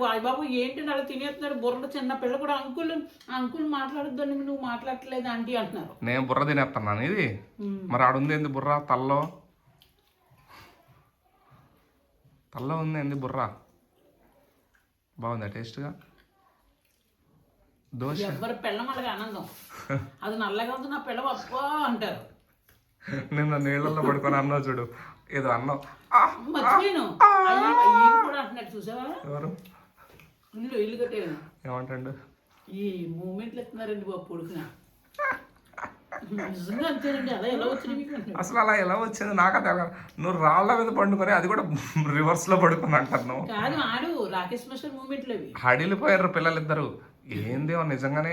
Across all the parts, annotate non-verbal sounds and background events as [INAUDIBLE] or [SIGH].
నాకు అయ్య బాబు ఏంటి అలా తినేస్తున్నాడు బుర్ర చిన్న పిల్ల కూడా అంకుల్ అంకుల్ మాట్లాడొద్దని నువ్వు మాట్లాడట్లేదు ఆంటీ అంటున్నారు. నేను బుర్ర తినేస్తున్నాను ఇది. మరి ఆడుంది ఏంది బుర్ర? తల్లో? తల్లో ఉంది ఏంది బుర్ర? బాగుందా టేస్ట్గా? దోశ? ఎవరి పిల్ల వాళ్ళకి ఆనందం? [LAUGHS] అది నల్లగా ఉంది నా పిల్ల అబ్బా అంటారు. నిన్న నీళ్ళల్లో పడుకొని అన్నావు చూడు. ఏదో అన్నావు! మర్చిపోయాను. కూడా అంటున్నాడు చూసావా? ఎవరు? ఇల్లు ఇల్లు కట్టాను ఏమంటాడు? ఈ మూమెంట్లు ఎత్తున్నారండి బాబు పొడుకున. నిజంగా అంతేనండి అలా ఎలా వచ్చింది మీకు అంటున్నాడు. అసలు అలా ఎలా వచ్చింది? నాకు తెలియదు నువ్వు రాళ్ళ మీద పండుకొని అది కూడా రివర్స్లో పడుకొని అంటాను నువ్వు కాదు ఆడు రాకేష్ మాస్టర్ మూమెంట్లు అవి. హడిలిపోయారు పిల్లలిద్దరు. నిజంగానే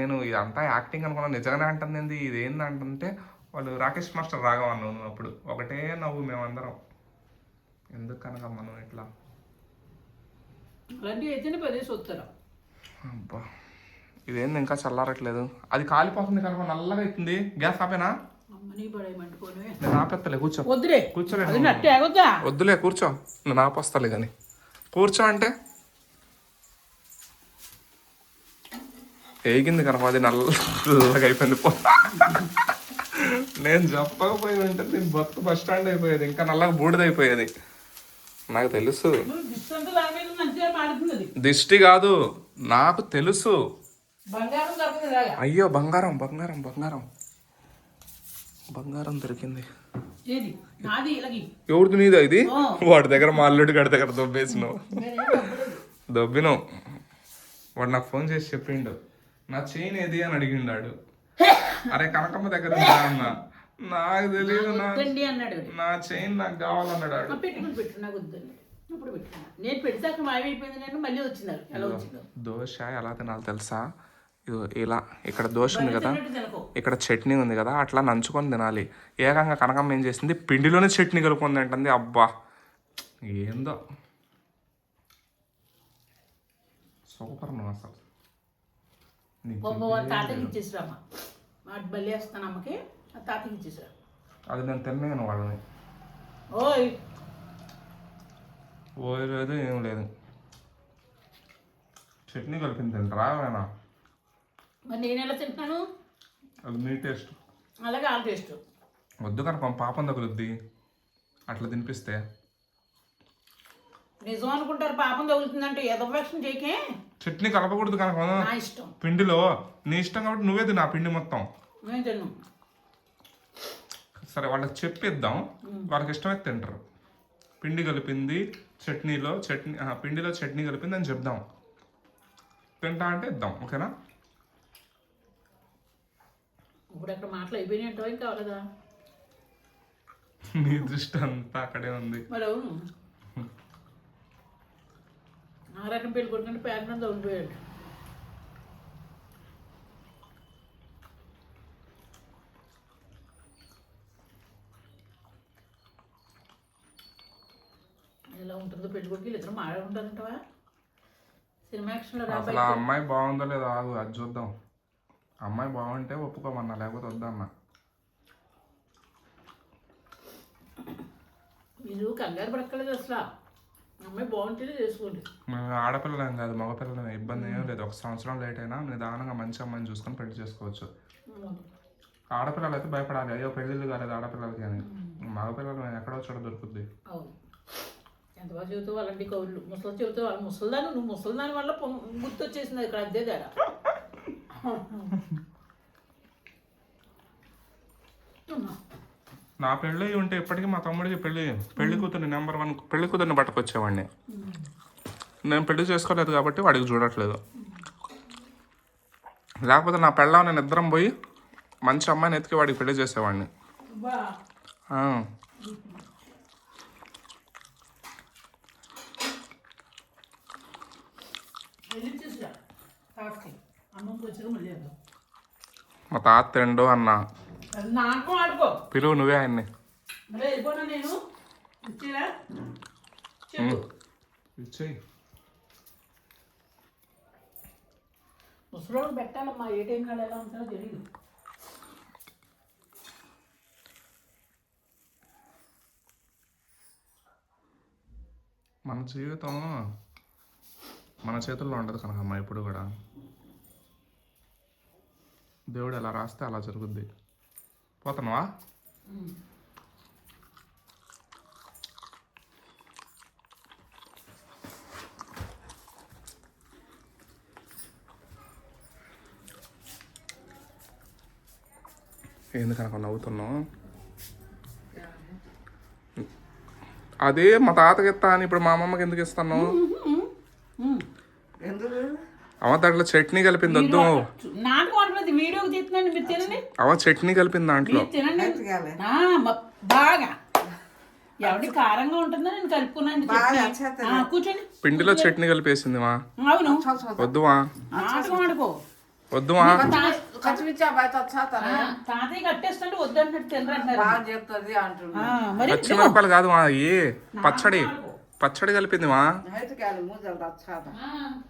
నేను ఇదంతా యాక్టింగ్ అనుకున్నా నిజంగానే అంటుంది ఏంది? ఇది ఏంది అంటుంటే వాళ్ళు రాకేష్ మాస్టర్ రాఘవ అన్నావు నువ్వు అప్పుడు ఒకటే నవ్వు మేమందరం. ఎందుకు కనుక మనం ఇట్లా? అలాంటివి అయితేనే పదేసి వస్తారు? అబ్బా ఇదేంది ఇంకా చల్లారట్లేదు. అది కాలిపోతుంది కనుక నల్లగా అవుతుంది గ్యాస్ ఆపేనా? అమ్మని నేను ఆపేస్తలే కూర్చో. వద్దులే. కూర్చోలే అది నట్టే ఆగొద్దా? వద్దులే కూర్చో. నేను ఆపొస్తాలే కానీ కూర్చో అంటే? ఏగింది కనుక అది నల్లగా అయిపోయింది. పో. నేను చెప్పకపోయి ఉంటే నేను బతుకు బస్ స్టాండ్ అయిపోయేది. ఇంకా నల్లగా బూడిదైపోయేది. నాకు తెలుసు. దిష్టి కాదు నాకు తెలుసు. అయ్యో బంగారం బంగారం బంగారం. బంగారం దొరికింది. ఎవరిది నీదా ఇది. వాడి దగ్గర మా అల్లుడి గడి దగ్గర దొబ్బేసినావు. దొబ్బినావు. వాడు నాకు ఫోన్ చేసి చెప్పిండు. నా చైన్ ఏది అని అడిగిండాడు. అరే కనకమ్మ దగ్గర ఉందా అన్న? నాకు తెలియదు వద్దండి అన్నాడు. నా చైన్ నాకు కావాలన్నాడు ఆ, పెట్టుకుని పెట్టు నాకు వద్దండి. పెట్టుకున్నా నేను మాయమైపోయింది నేను మళ్ళీ వచ్చింది. ఎలా వచ్చిందో? దోశ ఎలా తినాలి తెలుసా? ఇలా ఇక్కడ దోశ ఉంది కదా. ఇక్కడ చట్నీ ఉంది కదా అట్లా నంచుకొని తినాలి. ఏకంగా కనకమ్మ ఏం చేసింది? పిండిలోనే చట్నీ కలుపుకొని తింటుంది. అబ్బా! ఏందో? సూపర్ నువ్వు అసలు. తాతకి ఇచ్చేసిరామా? వేస్తాను అమ్మకి. తాతకి ఇచ్చేసిరా అది నేను తిన్నాను వాళ్ళని. ఓయ్. ఓ లేదు ఏం లేదు. చట్నీ కలిపింది తింటారా వేనా మరి నేను ఎలా తింటున్నాను? అది నీ టేస్ట్. అలాగే ఆల్ టేస్ట్. వద్దు కనుక పాపం తగులుద్ది. అట్లా తినిపిస్తే. నిజం అనుకుంటారు పాపం తగులుతుందంటే ఎదవేక్షం చేయకే. చట్నీ కలపకూడదు కనుక. నా ఇష్టం. పిండిలో. నీ ఇష్టం కాబట్టి నువ్వే తిన్నా పిండి మొత్తం. నేను తిన్ను. సరే వాళ్ళకి చెప్పిద్దాం. వాళ్ళకి ఇష్టమైతే తింటారు. పిండి కలిపింది చట్నీలో చట్నీ పిండిలో చట్నీ కలిపింది అని చెప్దాం. తింటా అంటే ఇద్దాం ఓకేనా? ఇప్పుడు అక్కడ మాటలు అయిపోయినాయి అంటావా ఇంకా కావాలదా నీ దృష్టి అంతా అక్కడే ఉంది. మరి. అవును ఆ రకం పెళ్ళి కొడుకుంటే తగ్గిపోయాడు ఎలా ఉంటుందో పెళ్ళి కొడుకు ఇద్దరు మాడే ఉంటారంటవా సినిమా యాక్షన్లో అసలు ఆ అమ్మాయి బాగుందో లేదో ఆగు అది చూద్దాం. అమ్మాయి బాగుంటే ఒప్పుకోమన్నా లేకపోతే వద్దన్నా. మీరు కంగారు పడక్కలేదు అసలు. అమ్మాయి బాగుంటేనే చేసుకోండి. మేము ఆడపిల్లలేం కాదు మగపిల్లలేం ఇబ్బంది ఏం లేదు. ఒక సంవత్సరం లేట్ అయినా నిదానంగా మంచి అమ్మాయిని చూసుకొని పెళ్ళి చేసుకోవచ్చు. ఆడపిల్లలు అయితే భయపడాలి. అయ్యో పెళ్ళిళ్ళు కాలేదు ఆడపిల్లలకి అని. మగపిల్లలు ఎక్కడో చోట దొరుకుద్ది. అవును. ఎంత బాగా చెబుతావు అలాంటి కౌళ్ళు ముసలి చెబుతావు వాళ్ళు ముసలిదాన్ని నువ్వు ముసలిదాని వల్ల గుర్తొచ్చేసింది ఇక్కడ అదే తేడా. నా పెళ్ళి ఉంటే ఇప్పటికీ మా తమ్ముడికి పెళ్ళి పెళ్ళి కూతురు నెంబర్ వన్ పెళ్ళి కూతుర్ని పట్టుకొచ్చేవాడిని. నేను పెళ్ళి చేసుకోలేదు కాబట్టి వాడికి చూడట్లేదు. లేకపోతే నా పెళ్ళాం నేను ఇద్దరం పోయి మంచి అమ్మాయిని ఎత్తికి వాడికి పెళ్ళి చేసేవాడిని బా ఆ. వెళ్ళిచ్చేసిరా తాతకి అమ్మకి వచ్చాక మళ్ళీ వేద్దాం మా తాత తిండు అన్న. అది నాకు ఆడుకో పిలువు నువ్వే ఆయన్ని. ఇచ్చేయి. ముసలోడు పెట్టాలమ్మా ఏ టైం కాడ ఎలా ఉంటారో తెలియదు మన జీవితం మన చేతుల్లో ఉండదు కనకమ్మ ఇప్పుడు కూడా. దేవుడు ఎలా రాస్తే అలా జరుగుద్ది. పోతున్నావా? ఎందుకనక నవ్వుతున్నావు? అదే మా తాతకి ఇస్తా అని ఇప్పుడు మా అమ్మమ్మకి ఎందుకు ఇస్తాను అవ దాంట్లో చట్నీ కలిపింది వద్దు. అవ చట్నీ కలిపింది దాంట్లో. బాగా. ఎవడి కారంగా ఉంటుందో నేను కలుపుకున్నాను కూర్చోండి. పిండిలో చట్నీ కలిపేసింది మా. అవును. వద్దువా ఆడుకో. వద్దువా తాతయ్య కట్టేస్తుంటే తినరంటారు మరి పచ్చిమిరపకాయలు కాదు మా ఏ పచ్చడి. పచ్చడి కలిపింది మా.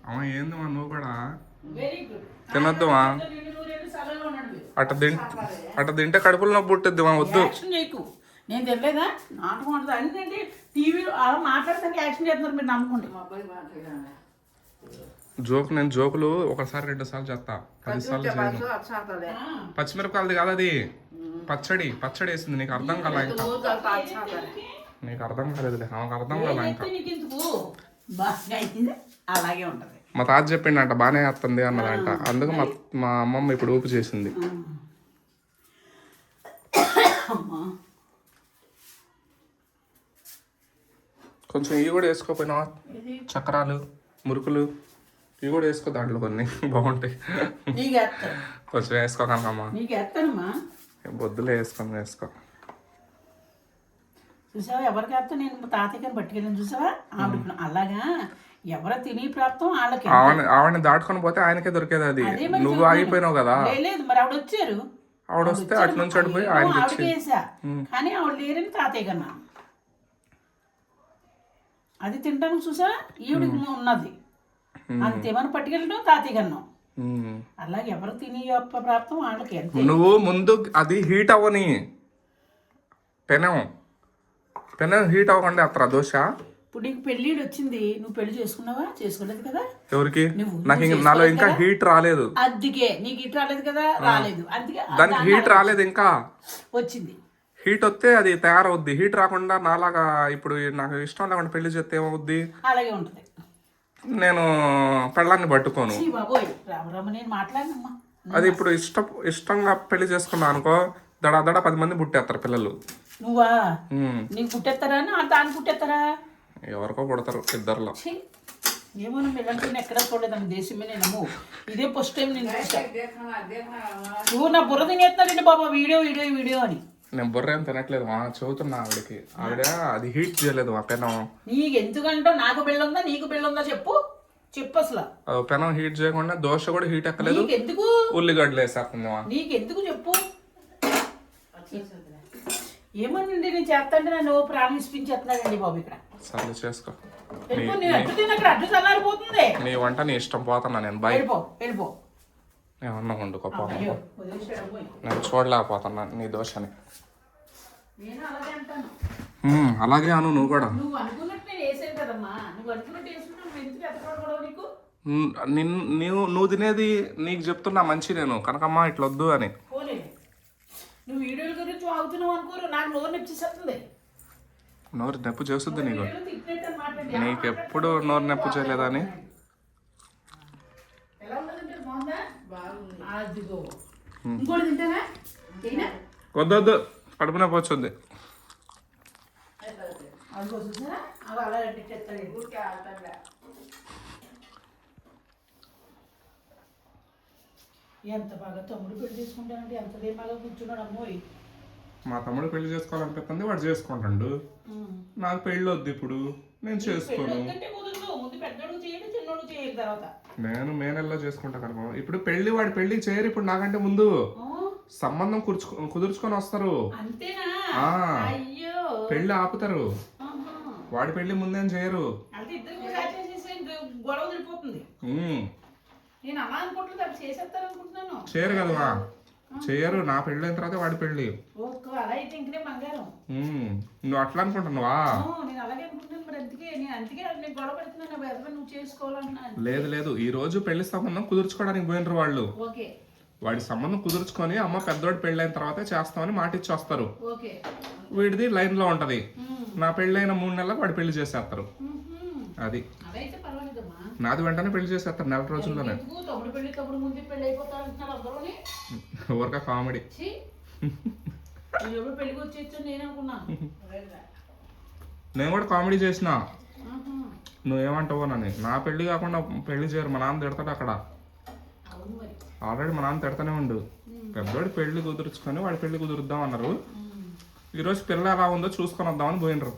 అమ్మ ఏంది మా నువ్వు కూడా? వెరీ గుడ్ తినొద్దు మా. రెండు నూరేళ్ళు సరళంగా ఉండండి మీరు. అట్ట తింటే అట్ట తింటే కడుపులో నొప్పి పుట్టుద్ది మా వద్దు. నేను తెలియదా నాటకం అన్నీ టీవీలో అలా మాట్లాడతానికి యాక్షన్ చేస్తున్నారు మీరు జోక్ నేను జోకులు ఒకసారి రెండు సార్లు చేస్తా. పది సార్లు చేయను. పచ్చిమిరపకాయలది కాదు అది. పచ్చడి పచ్చడి వేసింది నీకు అర్థం కాలే ఇంకా? మూజలతో వచ్చేస్తుంది నీకు అర్థం కాలేదులే. ఆమెకు అర్థం కాలే ఇంకా. నీకు అలాగే ఉంటది. మా తాత చెప్పిండంట బాగానే వస్తుంది అన్నదంట. అందుకు మా మా అమ్మమ్మ ఇప్పుడు ఊపు చేసింది. కొంచెం ఇవి కూడా వేసుకోపోయినావా? ఇది చక్రాలు మురుకులు. ఇవి కూడా వేసుకో దాంట్లో కొన్ని. బాగుంటాయి. నీకు కొంచెం వేసుకో కనకమ్మ. నీకు ఎత్తానమ్మా బొద్దులు వేసుకొని వేసుకో. చూసావా? ఎవరికి వేస్తా నేను తాతయ్యని పట్టుకెళ్ళాను చూసావా? ఆవిడ అలాగా? ఎవరు తిని ప్రాప్తం వాళ్ళకి ఆవిడ ఆవిడని దాటుకొని పోతే ఆయనకే దొరికేది అది. నువ్వు. ఆగిపోయినావు కదా. లేదు మరి ఆవిడ వచ్చారు. ఆవిడ వస్తే అటు నుంచి అడిపోయి వేసా కానీ ఆవిడ లేరని తాతయ్య కన్నా. అది తింటాను చూసా? ఈవిడికి ఉన్నది. అంతేమని పట్టుకెళ్ళడం తాతయ్య కన్నాం. అలాగే ఎవరు తిని ప్రాప్తం వాళ్ళకి నువ్వు ముందు అది హీట్ అవ్వని. పెనం. పెనం హీట్ అవ్వకుండా అత్ర దోశ? ఇప్పుడు నీకు పెళ్ళిడు వచ్చింది. నువ్వు పెళ్ళి చేసుకున్నావా? చేసుకోలేదు కదా. ఎవరికి? నాకు నాలో ఇంకా హీట్ రాలేదు. అందుకే నీకు ఇటు రాలేదు కదా? రాలేదు. అందుకే దానికి హీట్ రాలేదు ఇంకా. వచ్చింది. హీట్ వస్తే అది తయారవుద్ది. హీట్ రాకుండా నాలాగా ఇప్పుడు నాకు ఇష్టం లేకుండా పెళ్ళి చేస్తే ఏమవుద్ది? అలాగే ఉంటది. నేను పెళ్ళాన్ని పట్టుకోను. అది ఇప్పుడు ఇష్ట ఇష్టంగా పెళ్ళి చేసుకున్నా అనుకో దడ దడ పది మంది పుట్టేస్తారు పిల్లలు. నువ్వా. నీకు పుట్టేస్తారా నా దాన్ని పుట్టేస్తారా ఎవరికో పుడతారు ఇద్దరులో. ఏమో నువ్వు ఇలాంటి ఎక్కడా చూడలేదమ్మ దేశమే నేను. ఇది ఫస్ట్ టైం నేను నువ్వు నా బుర్ర తినేస్తున్నాడండి బాబా వీడియో వీడియో వీడియో అని. నేను బుర్ర ఏం తినట్లేదు మా చెబుతున్నా ఆవిడకి. ఆవిడ అది హీట్ చేయలేదు ఆ పెనం. నీకు ఎందుకంటో నాకు బిళ్ళ ఉందా నీకు బిళ్ళ ఉందా చెప్పు. చెప్పు అసలు. ఆ పెనం హీట్ చేయకుండా దోశ కూడా హీట్ ఎక్కలేదు. నీకు ఎందుకు ఉల్లిగడ్డలు వేసేస్తుంది మా నీకు ఎందుకు చెప్పు ఏమనండి నేను చేస్తాంటే నన్ను ప్రాణం ఇప్పించేస్తున్నాడండి బాబు ఇక్కడ. సర్లే చేసుకో. వెళ్ళిపో నేను అడ్డు తిన్న అక్కడ అడ్డు చల్లారిపోతుంది. నీ వంట నీ ఇష్టం పోతున్నా నేను బై వెళ్ళిపో వెళ్ళిపో. ఏమన్నా వండుకో పాపం అయ్యో వదిలేసాడు పోయి. నేను చూడలేకపోతున్నా నీ నేను అలాగే అంటాను. ఉమ్, అలాగే అను నువ్వు కూడా. నువ్వు అనుకున్నట్టు నేను వేసాను కదమ్మా. నువ్వు అనుకున్నట్టు నువ్వు ఎందుకు ఎత్తకూడదు నీకు? ఉమ్, నిన్ను నీవు నువ్వు తినేది నీకు చెప్తున్నా మంచి నేను. కనకమ్మ ఇట్లా వద్దు అని నువ్వు వీడియోల గురించి వాగుతున్నావు అనుకోరు నాకు నోరు నొప్పిస్తుంది నోరు నొప్పి చేస్తుంది నీకు అని నీకు ఎప్పుడు నోరు నొప్పి చేయలేదని ఎలా ఉందంటే బాగుందా బాగుంది అదిగో ఇంకోటి తింటానా తినా వద్దు వద్దు కడుపు నొప్పి వచ్చింది అలా ఎంత బాగా తమ్ముడు పెళ్ళి చేసుకుంటానంటే ఎంత ధీమాగా కూర్చున్నాడు అమ్మోయ్. మా తమ్ముడు పెళ్ళి చేసుకోవాలనిపిస్తుంది వాడు చేసుకుంటాడు. నాకు పెళ్ళి వద్దు ఇప్పుడు నేను చేసుకోను. నేను మే నెలలో చేసుకుంటా కనుక ఇప్పుడు పెళ్ళి వాడి పెళ్ళి చేయరు ఇప్పుడు నాకంటే ముందు. సంబంధం కుదుర్చుకో కుదుర్చుకొని వస్తారు. పెళ్ళి ఆపుతారు. వాడి పెళ్ళి ముందేం చేయరు. నేను అలా అనుకుంటున్నాను అది చేసేస్తారు అనుకుంటున్నాను చేయరు కదమ్మా. చేయరు. నా పెళ్ళి అయిన తర్వాత వాడి పెళ్ళి. ఓకే అలా అయితే ఇంకనే బంగారం. ఉమ్, నువ్వు అట్లా అనుకుంటున్నావా? ఓ, నేను అలాగే అనుకుంటున్నాను మరి అందుకే నేను అందుకే నేను గొడవ పెడుతున్నాను. నా హస్బెండ్ నువ్వు చేసుకోవాలంటున్నాను లేదు లేదు. ఈ రోజు పెళ్ళి సంబంధం కుదుర్చుకోవడానికి పోయినరు వాళ్ళు. ఓకే. వాడి సంబంధం కుదుర్చుకొని అమ్మ పెద్దోడి పెళ్ళి అయిన తర్వాతే చేస్తామని మాట ఇచ్చి వస్తారు వీడిది లైన్లో ఉంటది. నా పెళ్ళైన మూడు నెలలకు వాడి పెళ్ళి చేసేస్తారు. అది. నాది వెంటనే పెళ్ళి చేసేస్తారు నెల రోజుల్లోనే. ఊరక కామెడీ. నేను కూడా కామెడీ చేసిన. నువ్వేమంటావో నన్ను. నా పెళ్ళి కాకుండా పెళ్ళి చేయరు మా నాన్న తిడతాడు అక్కడ. ఆల్రెడీ మా నాన్న తిడతానే ఉండు. పెద్దోడి పెళ్ళి కుదుర్చుకొని వాడి పెళ్ళి కుదురుద్దాం అన్నారు. ఈరోజు పిల్ల ఎలా ఉందో చూసుకొని వద్దామని పోయినరు.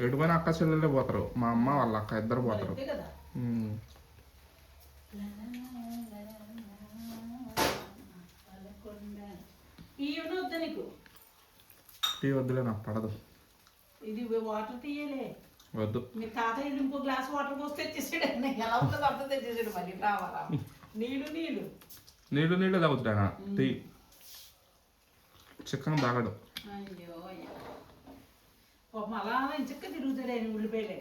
ఎటు పోయినా అక్క చెల్లెళ్ళే పోతారు. మా అమ్మ వాళ్ళ అక్క ఇద్దరు పోతారు. టీ వద్దులే నాకు పడదు. ఇది వాటర్ తీయలే. వద్దు. మీ తాతయ్య ఇంకో గ్లాస్ వాటర్ పోసి తెచ్చేసాడు. ఎలా ఉంటుంది అర్థం తెచ్చేసాడు. మళ్ళీ రావాలా? నీళ్ళు నీళ్ళు. నీళ్ళు నీళ్ళు తాగుతాడా? టీ. చికెన్ తాగడు. అయ్యో పాపం అలా ఇంచక్క తిరుగుతాడు ఆయన ఉల్లిపాయలే.